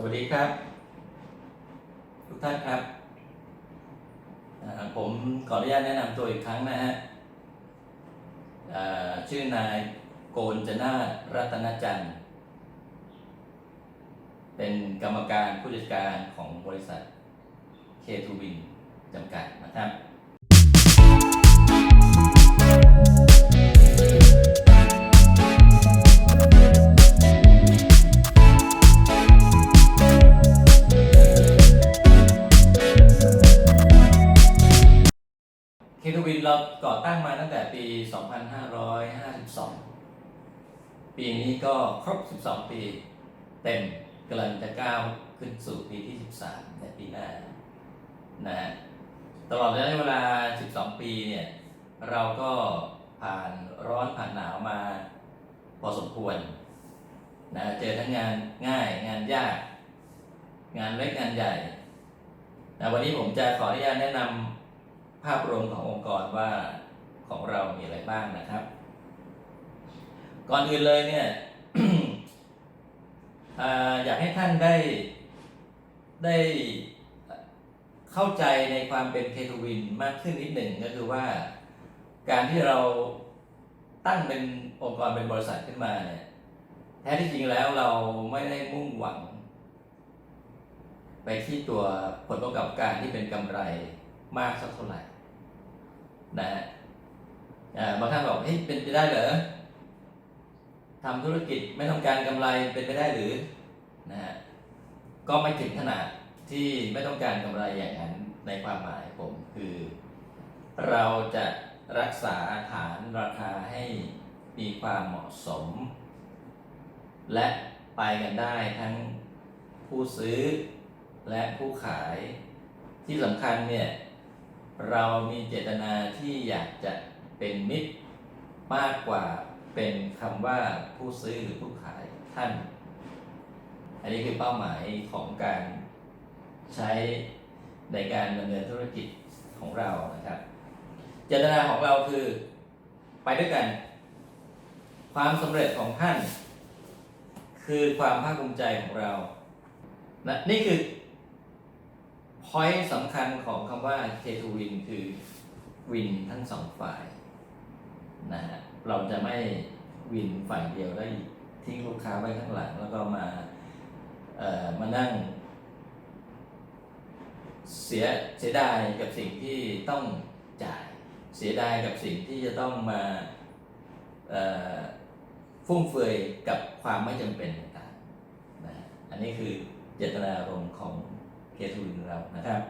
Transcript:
สวัสดีครับ ทุกท่านครับผมขออนุญาตแนะนำตัวอีกครั้งนะฮะชื่อนายโกนจนารัตนจันทร์ เป็นกรรมการผู้จัดการของบริษัท K2 Win จำกัดนะครับ เคทูวินเราก่อตั้งมาตั้งแต่ปี 2552 ปีนี้ก็ครบ 12 ปีเต็มกำลังจะก้าวขึ้นสู่ปีที่ 13 ในปีหน้านะฮะตลอดระยะเวลา 12 ปีเนี่ย เราก็ผ่านร้อนผ่านหนาวมาพอสมควรนะเจอทั้งงานง่ายงานยาก งานเล็กงานใหญ่นะวันนี้ผมจะขออนุญาตแนะนำ ภาพรวมขององค์กรว่าของเรามีอะไรบ้างนะครับ ก่อนอื่นเลยเนี่ยอยากให้ท่านได้ได้เข้าใจในความเป็นเคทูวินมากขึ้นนิดหนึ่งก็คือว่าการที่เราตั้งเป็นองค์กรเป็นบริษัทขึ้นมาเนี่ยแท้ที่จริงแล้วเราไม่ได้มุ่งหวัง ไปที่ตัวผลประกอบการที่เป็นกำไร มากสักเท่าไหร่นะฮะบางท่านบอกเฮ้ยเป็นไปได้เหรอทำธุรกิจไม่ต้องการกำไรเป็นไปได้หรือนะฮะก็ไม่ถึงขนาดที่ไม่ต้องการกำไรอย่างนั้นในความหมายผมคือ เราจะรักษาฐานราคาให้มีความเหมาะสม และไปกันได้ทั้งผู้ซื้อและผู้ขายที่สำคัญเนี่ย เรามีเจตนาที่อยากจะเป็นมิตรมากกว่าเป็นคำว่าผู้ซื้อหรือผู้ขายท่าน อันนี้คือเป้าหมายของการใช้ในการดำเนินธุรกิจของเรานะครับ เจตนาของเราคือไปด้วยกัน ความสำเร็จของท่าน คือความภาคภูมิใจของเรานะนี่คือ พอยต์สำคัญของคำว่า K2 Win คือวินทั้งสองฝ่ายนะฮะเราจะไม่วินฝ่ายเดียวได้ทิ้งลูกค้าไว้ข้างหลัง แล้วก็มาเอ่อมานั่ง เสียเสียดายกับสิ่งที่ต้องจ่ายเสียดายกับสิ่งที่จะต้องมาเอ่อฟุ่มเฟือยกับความไม่จำเป็นต่างๆนะฮะอันนี้คือเจตนารมณ์ของ เคทูลินเรานะครับ